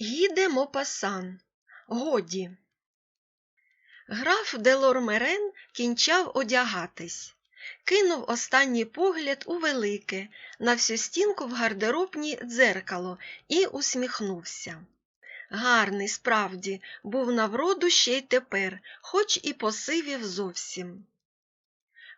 Гіде Мопасан. Годі. Граф Делормерен кінчав одягатись. Кинув останній погляд у велике, на всю стінку в гардеробні дзеркало і усміхнувся. Гарний, справді, був на вроду ще й тепер, хоч і посивів зовсім.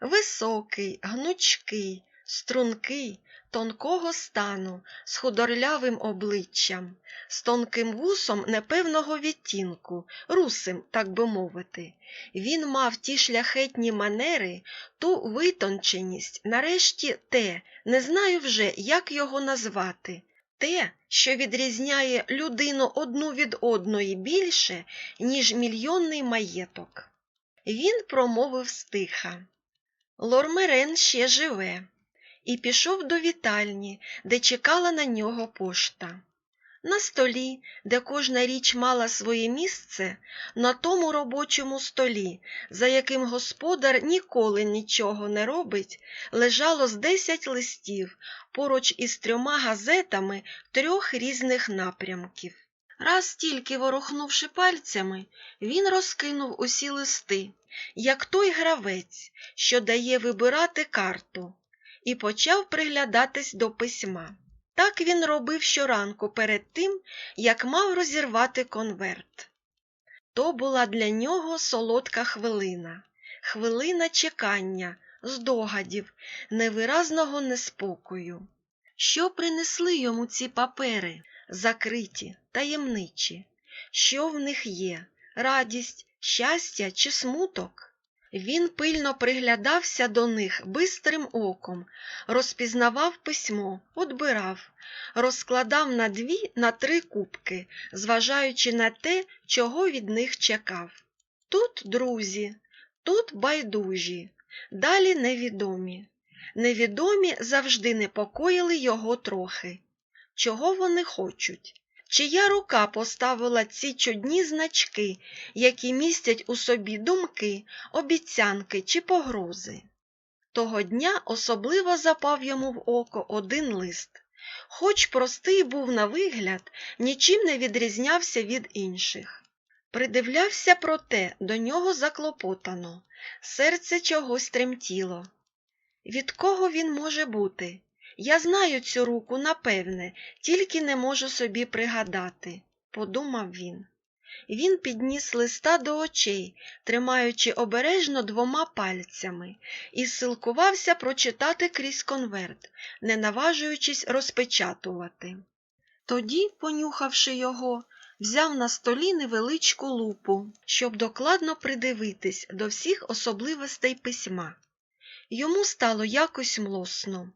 Високий, гнучкий, стрункий, тонкого стану, з худорлявим обличчям, з тонким вусом непевного відтінку, русим, так би мовити. Він мав ті шляхетні манери, ту витонченість, нарешті те, не знаю вже, як його назвати, те, що відрізняє людину одну від одної більше, ніж мільйонний маєток. Він промовив стиха. Лормерен ще живе, і пішов до вітальні, де чекала на нього пошта. На столі, де кожна річ мала своє місце, на тому робочому столі, за яким господар ніколи нічого не робить, лежало з десять листів поруч із трьома газетами трьох різних напрямків. Раз тільки ворухнувши пальцями, він розкинув усі листи, як той гравець, що дає вибирати карту, і почав приглядатись до письма. Так він робив щоранку перед тим, як мав розірвати конверт. То була для нього солодка хвилина, хвилина чекання, здогадів, невиразного неспокою. Що принесли йому ці папери, закриті, таємничі? Що в них є? Радість, щастя чи смуток? Він пильно приглядався до них бистрим оком, розпізнавав письмо, одбирав, розкладав на дві, на три кубки, зважаючи на те, чого від них чекав. Тут друзі, тут байдужі, далі невідомі. Невідомі завжди непокоїли його трохи. Чого вони хочуть? Чия рука поставила ці чудні значки, які містять у собі думки, обіцянки чи погрози? Того дня особливо запав йому в око один лист. Хоч простий був на вигляд, нічим не відрізнявся від інших. Придивлявся, проте, до нього заклопотано, серце чогось тремтіло. Від кого він може бути? Я знаю цю руку, напевне, тільки не можу собі пригадати, подумав він. Він підніс листа до очей, тримаючи обережно двома пальцями, і силкувався прочитати крізь конверт, не наважуючись розпечатувати. Тоді, понюхавши його, взяв на столі невеличку лупу, щоб докладно придивитись до всіх особливостей письма. Йому стало якось млосно.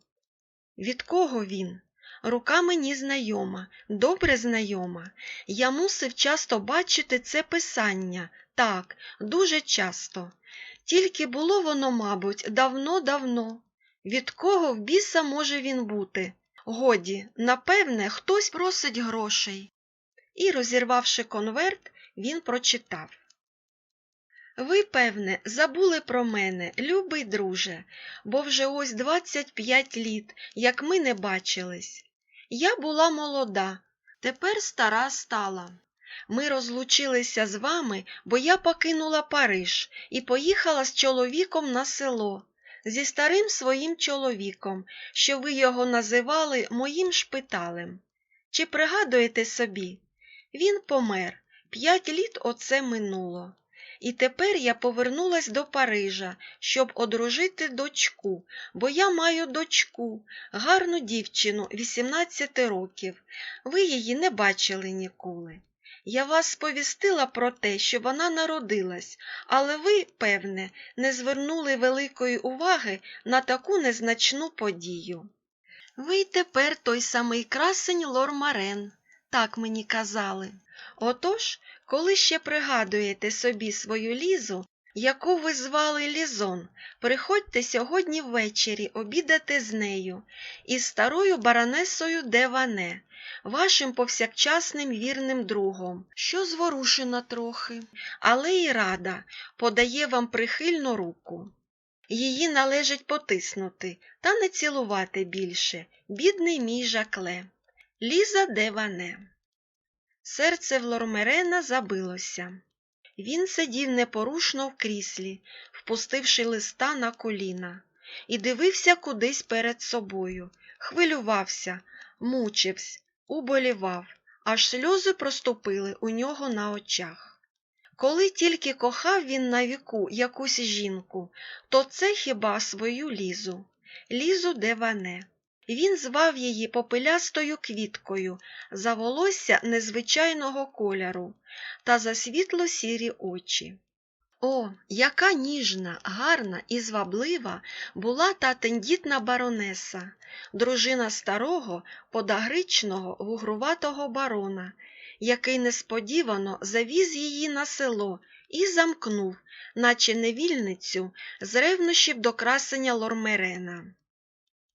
Від кого він? Рука мені знайома, добре знайома. Я мусив часто бачити це писання, так, дуже часто. Тільки було воно, мабуть, давно-давно. Від кого в біса може він бути? Годі, напевне, хтось просить грошей. І, розірвавши конверт, він прочитав. Ви, певне, забули про мене, любий друже, бо вже ось двадцять п'ять літ, як ми не бачились. Я була молода, тепер стара стала. Ми розлучилися з вами, бо я покинула Париж і поїхала з чоловіком на село, зі старим своїм чоловіком, що ви його називали моїм шпиталем. Чи пригадуєте собі? Він помер, п'ять літ оце минуло. І тепер я повернулась до Парижа, щоб одружити дочку, бо я маю дочку, гарну дівчину 18 років. Ви її не бачили ніколи. Я вас сповістила про те, що вона народилась, але ви, певне, не звернули великої уваги на таку незначну подію. Ви тепер той самий красень Лормарен, так мені казали. Отож, коли ще пригадуєте собі свою лізу, яку ви звали Лізон, приходьте сьогодні ввечері обідати з нею із старою баронесою Деване, вашим повсякчасним вірним другом, що зворушена трохи, але й рада, подає вам прихильну руку. Її належить потиснути та не цілувати більше, бідний мій жакле. Ліза Деване Серце в Лормерена забилося. Він сидів непорушно в кріслі, впустивши листа на коліна, і дивився кудись перед собою, хвилювався, мучився, уболівав, аж сльози проступили у нього на очах. Коли тільки кохав він на віку якусь жінку, то це хіба свою лізу, лізу деване. Він звав її попелястою квіткою за волосся незвичайного кольору та за світло сірі очі. О, яка ніжна, гарна і зваблива була та тендітна баронеса, дружина старого, подагричного, вугруватого барона, який несподівано завіз її на село і замкнув, наче невільницю, з ревнощів до красення Лормерена.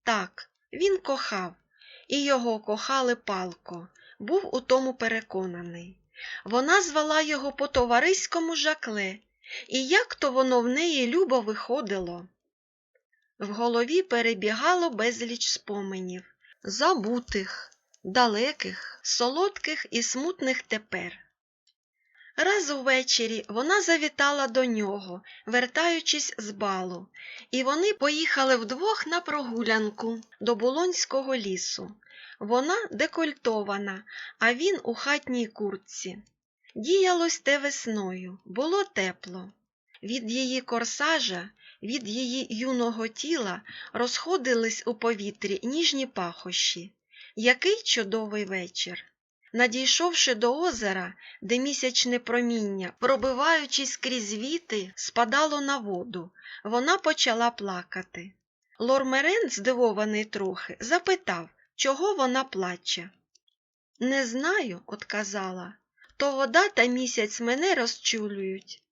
Так, він кохав, і його кохали палко, був у тому переконаний. Вона звала його по товариському жакле, і як то воно в неї любо виходило. В голові перебігало безліч споменів, забутих, далеких, солодких і смутних тепер. Раз увечері вона завітала до нього, вертаючись з балу, і вони поїхали вдвох на прогулянку до Булонського лісу. Вона декольтована, а він у хатній куртці. Діялось те весною, було тепло. Від її корсажа, від її юного тіла розходились у повітрі ніжні пахощі. Який чудовий вечір! Надійшовши до озера, де місячне проміння, пробиваючись крізь віти, спадало на воду, вона почала плакати. Лормерен, здивований трохи, запитав, чого вона плаче. Не знаю, отказала. То вода та місяць мене розчулюють.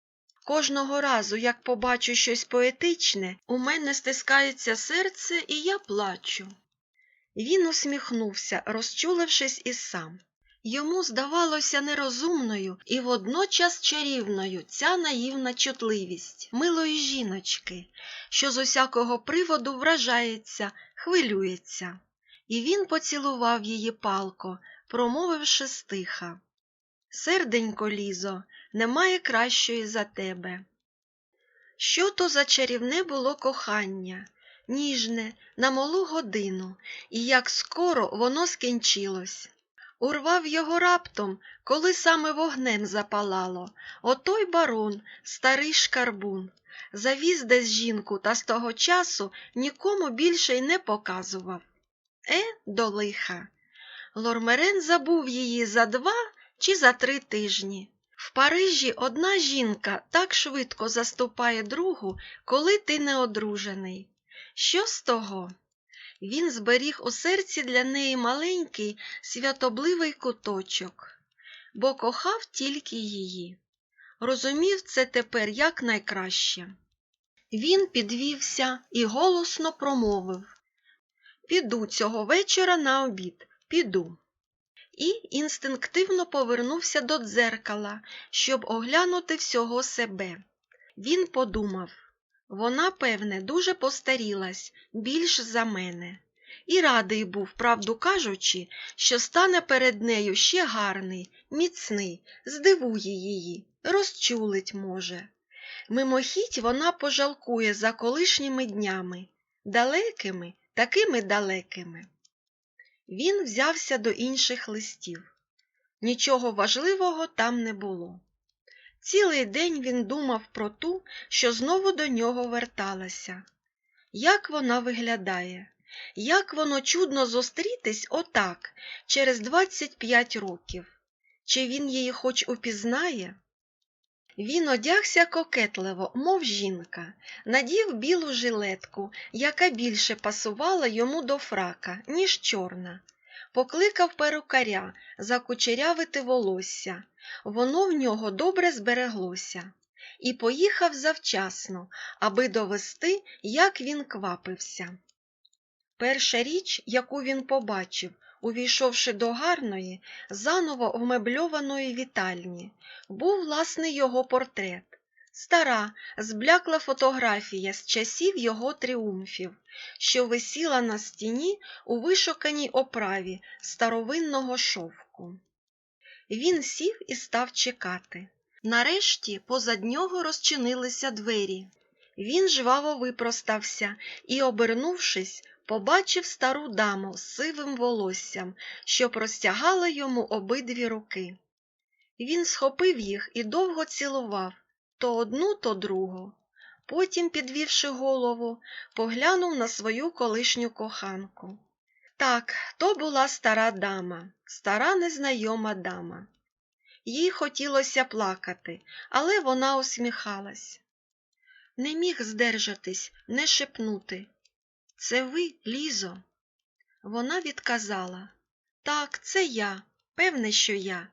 Кожного разу, як побачу щось поетичне, у мене стискається серце, і я плачу. Він усміхнувся, розчулившись і сам. Йому здавалося нерозумною і водночас чарівною ця наївна чутливість милої жіночки, що з усякого приводу вражається, хвилюється. І він поцілував її палко, промовивши стиха. Серденько, лізо, немає кращої за тебе. Що то за чарівне було кохання, ніжне, на малу годину, і як скоро воно скінчилось. Урвав його раптом, коли саме вогнем запалало, отой барон, старий шкарбун, завіз десь жінку та з того часу нікому більше й не показував. Е, до лиха. Лормерен забув її за два чи за три тижні. В Парижі одна жінка так швидко заступає другу, коли ти не одружений. Що з того? Він зберіг у серці для неї маленький святобливий куточок, бо кохав тільки її. Розумів це тепер якнайкраще. Він підвівся і голосно промовив Піду цього вечора на обід, піду. І інстинктивно повернувся до дзеркала, щоб оглянути всього себе. Він подумав вона, певне, дуже постарілась більш за мене, і радий був, правду кажучи, що стане перед нею ще гарний, міцний, здивує її, розчулить може. Мимохідь вона пожалкує за колишніми днями, далекими, такими далекими. Він взявся до інших листів. Нічого важливого там не було. Цілий день він думав про ту, що знову до нього верталася. Як вона виглядає, як воно чудно зустрітись отак, через 25 років. Чи він її хоч упізнає? Він одягся кокетливо, мов жінка, надів білу жилетку, яка більше пасувала йому до фрака, ніж чорна. Покликав перукаря закучерявити волосся, воно в нього добре збереглося, і поїхав завчасно, аби довести, як він квапився. Перша річ, яку він побачив, увійшовши до гарної, заново вмебльованої вітальні, був власний його портрет. Стара, зблякла фотографія з часів його тріумфів, що висіла на стіні у вишуканій оправі старовинного шовку. Він сів і став чекати. Нарешті позад нього розчинилися двері. Він жваво випростався і, обернувшись, побачив стару даму з сивим волоссям, що простягала йому обидві руки. Він схопив їх і довго цілував то одну, то другу. Потім, підвівши голову, поглянув на свою колишню коханку. Так, то була стара дама, стара незнайома дама. Їй хотілося плакати, але вона усміхалась. Не міг здержатись, не шепнути. Це ви, Лізо? Вона відказала Так, це я, певне, що я.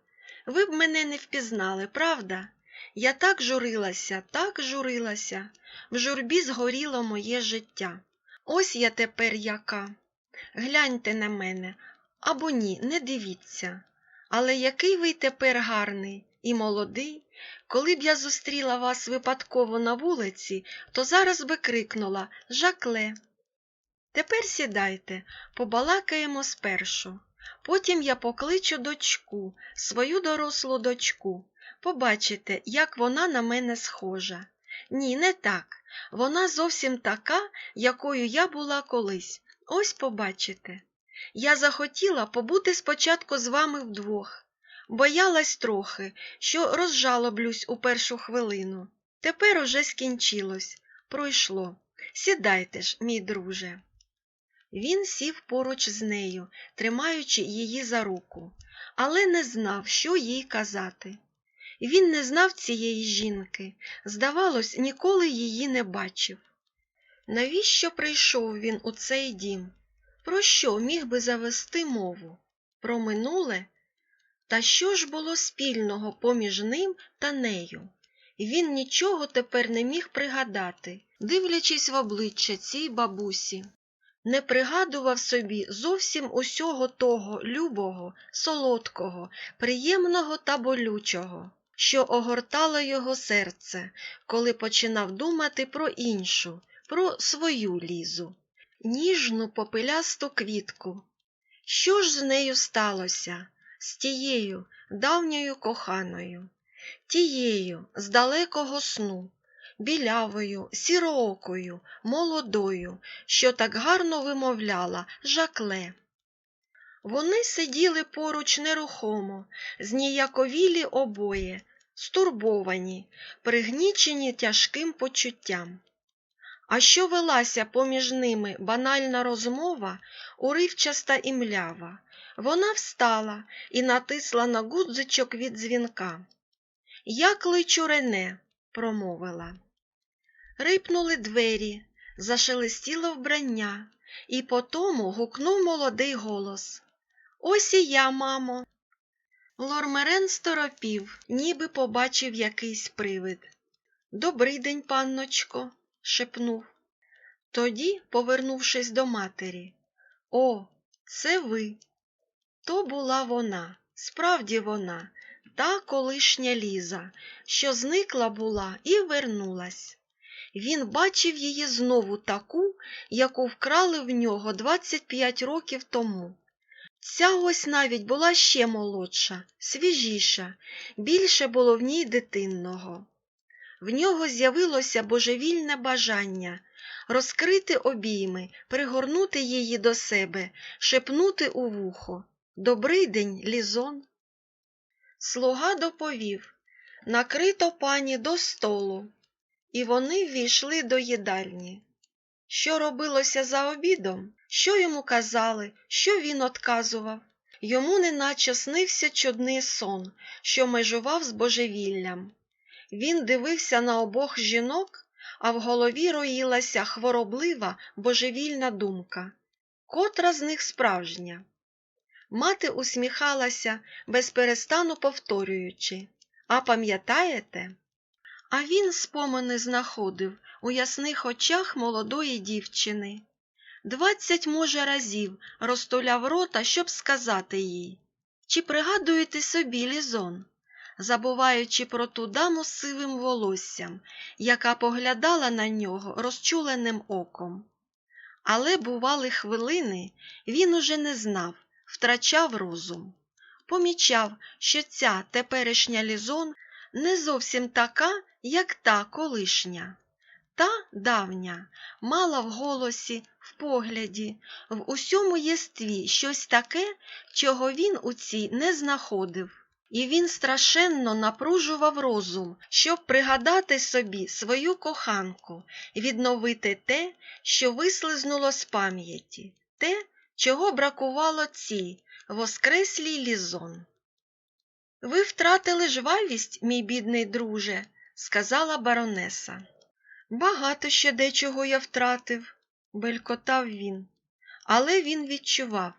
Ви б мене не впізнали, правда? Я так журилася, так журилася. В журбі згоріло моє життя. Ось я тепер яка. Гляньте на мене, або ні, не дивіться. Але який ви тепер гарний і молодий. Коли б я зустріла вас випадково на вулиці, то зараз би крикнула Жакле. Тепер сідайте, побалакаємо спершу. Потім я покличу дочку, свою дорослу дочку. Побачите, як вона на мене схожа. Ні, не так. Вона зовсім така, якою я була колись. Ось побачите. Я захотіла побути спочатку з вами вдвох. Боялась трохи, що розжалоблюсь у першу хвилину. Тепер уже скінчилось, пройшло. Сідайте ж, мій друже. Він сів поруч з нею, тримаючи її за руку, але не знав, що їй казати. Він не знав цієї жінки, здавалось, ніколи її не бачив. Навіщо прийшов він у цей дім? Про що міг би завести мову? Про минуле? Та що ж було спільного поміж ним та нею? Він нічого тепер не міг пригадати, дивлячись в обличчя цій бабусі. Не пригадував собі зовсім усього того любого, солодкого, приємного та болючого, що огортало його серце, коли починав думати про іншу, про свою лізу, ніжну попелясту квітку. Що ж з нею сталося? З тією давньою коханою, тією з далекого сну, білявою, сіроокою, молодою, що так гарно вимовляла жакле. Вони сиділи поруч нерухомо, зніяковілі обоє, стурбовані, пригнічені тяжким почуттям. А що велася поміж ними банальна розмова, уривчаста і млява, вона встала і натисла на гудзичок від дзвінка. Я кличу Рене, промовила. Рипнули двері, зашелестіло вбрання, і потому гукнув молодий голос. Ось і я, мамо. Лормерен сторопів, ніби побачив якийсь привид. Добрий день, панночко, шепнув. Тоді, повернувшись до матері, О, це ви. То була вона, справді вона, та колишня Ліза, що зникла була і вернулась. Він бачив її знову таку, яку вкрали в нього 25 років тому. Ця ось навіть була ще молодша, свіжіша, більше було в ній дитинного. В нього з'явилося божевільне бажання розкрити обійми, пригорнути її до себе, шепнути у вухо. Добрий день, Лізон. Слуга доповів накрито пані до столу, і вони ввійшли до їдальні. Що робилося за обідом, що йому казали, що він отказував. Йому неначе снився чудний сон, що межував з божевіллям. Він дивився на обох жінок, а в голові роїлася хвороблива божевільна думка. Котра з них справжня? Мати усміхалася, безперестану повторюючи А пам'ятаєте? А він спомини знаходив у ясних очах молодої дівчини. Двадцять, може, разів розтуляв рота, щоб сказати їй Чи пригадуєте собі лізон, забуваючи про ту даму з сивим волоссям, яка поглядала на нього розчуленим оком. Але бували хвилини, він уже не знав, втрачав розум. помічав, що ця теперішня лізон не зовсім така, як та колишня. Та давня мала в голосі, в погляді, в усьому єстві щось таке, чого він у цій не знаходив. І він страшенно напружував розум, щоб пригадати собі свою коханку, відновити те, що вислизнуло з пам'яті, те, чого бракувало цій воскреслій лізон. Ви втратили жвавість, мій бідний друже, сказала баронеса. Багато ще дечого я втратив, белькотав він, але він відчував,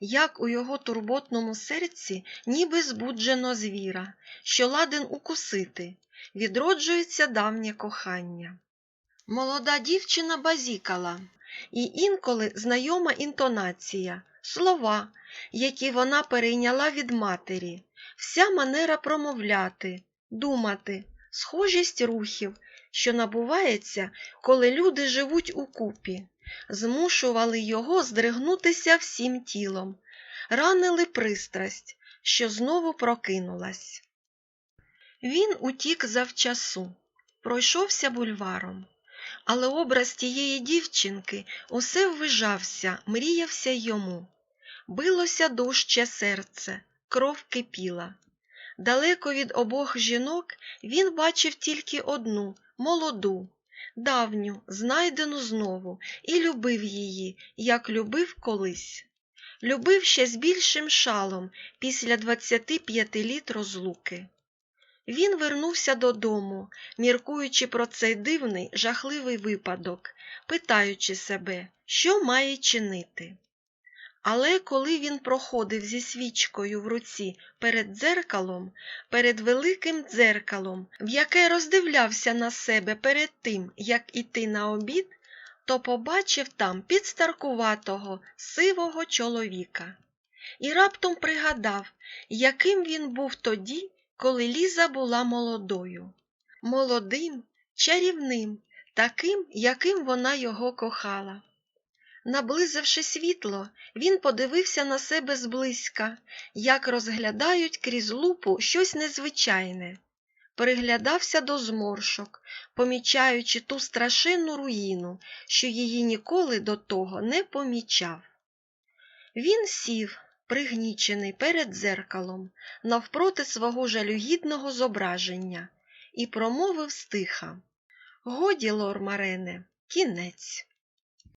як у його турботному серці ніби збуджено звіра, що ладен укусити, відроджується давнє кохання. Молода дівчина базікала, і інколи знайома інтонація, слова, які вона перейняла від матері, вся манера промовляти, думати, схожість рухів, що набувається, коли люди живуть укупі, змушували його здригнутися всім тілом, ранили пристрасть, що знову прокинулась. Він утік завчасу, пройшовся бульваром, але образ тієї дівчинки усе ввижався, мріявся йому. Билося дужче серце, кров кипіла. Далеко від обох жінок він бачив тільки одну, молоду, давню, знайдену знову, і любив її, як любив колись. Любив ще з більшим шалом після 25 літ розлуки. Він вернувся додому, міркуючи про цей дивний, жахливий випадок, питаючи себе, що має чинити. Але коли він проходив зі свічкою в руці перед дзеркалом, перед великим дзеркалом, в яке роздивлявся на себе перед тим, як іти на обід, то побачив там підстаркуватого сивого чоловіка. І раптом пригадав, яким він був тоді, коли Ліза була молодою. Молодим, чарівним, таким, яким вона його кохала. Наблизивши світло, він подивився на себе зблизька, як розглядають крізь лупу щось незвичайне. Приглядався до зморшок, помічаючи ту страшенну руїну, що її ніколи до того не помічав. Він сів, пригнічений перед дзеркалом, навпроти свого жалюгідного зображення, і промовив стиха Годі, лор Марене, кінець.